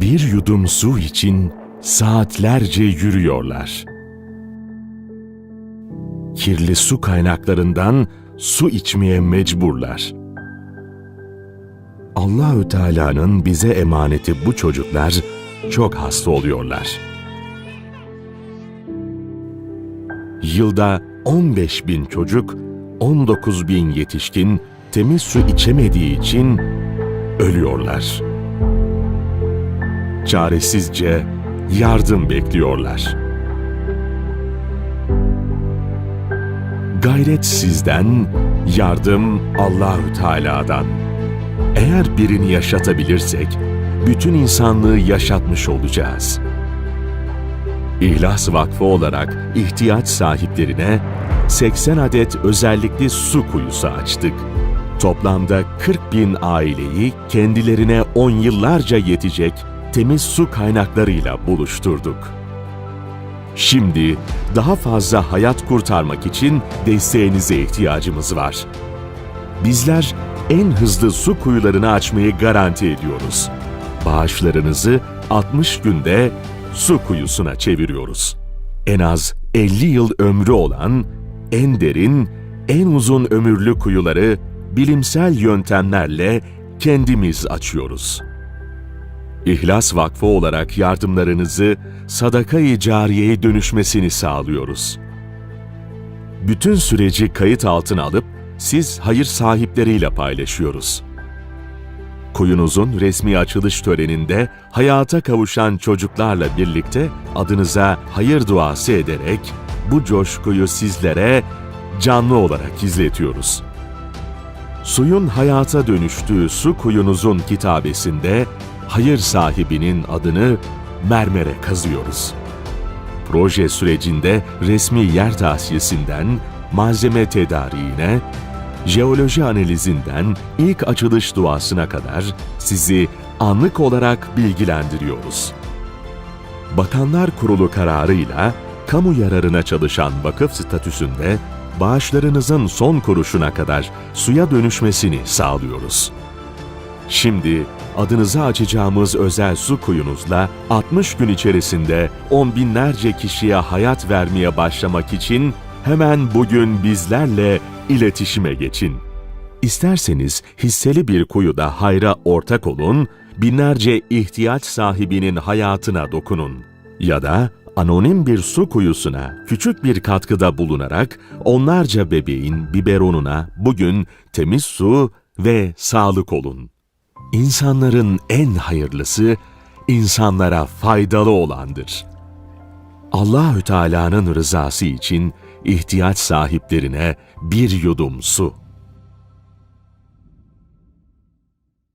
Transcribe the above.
Bir yudum su için saatlerce yürüyorlar. Kirli su kaynaklarından su içmeye mecburlar. Allahü Teala'nın bize emaneti bu çocuklar çok hasta oluyorlar. Yılda 15 bin çocuk, 19 bin yetişkin temiz su içemediği için ölüyorlar. Çaresizce yardım bekliyorlar. Gayret sizden, yardım Allahü Teala'dan. Eğer birini yaşatabilirsek, bütün insanlığı yaşatmış olacağız. İhlas Vakfı olarak ihtiyaç sahiplerine 80 adet özellikli su kuyusu açtık. Toplamda 40 bin aileyi kendilerine 10 yıllarca yetecek temiz su kaynaklarıyla buluşturduk. Şimdi daha fazla hayat kurtarmak için desteğinize ihtiyacımız var. Bizler en hızlı su kuyularını açmayı garanti ediyoruz. Bağışlarınızı 60 günde su kuyusuna çeviriyoruz. En az 50 yıl ömrü olan, en derin, en uzun ömürlü kuyuları bilimsel yöntemlerle kendimiz açıyoruz. İhlas Vakfı olarak yardımlarınızı sadaka-i cariyeye dönüşmesini sağlıyoruz. Bütün süreci kayıt altına alıp siz hayır sahipleriyle paylaşıyoruz. Kuyunuzun resmi açılış töreninde hayata kavuşan çocuklarla birlikte adınıza hayır duası ederek bu coşkuyu sizlere canlı olarak izletiyoruz. Suyun hayata dönüştüğü su kuyunuzun kitabesinde hayır sahibinin adını mermere kazıyoruz. Proje sürecinde resmi yer tahsisinden malzeme tedariğine, jeoloji analizinden ilk açılış duasına kadar sizi anlık olarak bilgilendiriyoruz. Bakanlar Kurulu kararıyla kamu yararına çalışan vakıf statüsünde bağışlarınızın son kuruşuna kadar suya dönüşmesini sağlıyoruz. Şimdi adınıza açacağımız özel su kuyunuzla 60 gün içerisinde on binlerce kişiye hayat vermeye başlamak için hemen bugün bizlerle iletişime geçin. İsterseniz hisseli bir kuyuda hayra ortak olun, binlerce ihtiyaç sahibinin hayatına dokunun. Ya da anonim bir su kuyusuna küçük bir katkıda bulunarak onlarca bebeğin biberonuna bugün temiz su ve sağlık olun. İnsanların en hayırlısı insanlara faydalı olandır. Allahü Teala'nın rızası için ihtiyaç sahiplerine bir yudum su.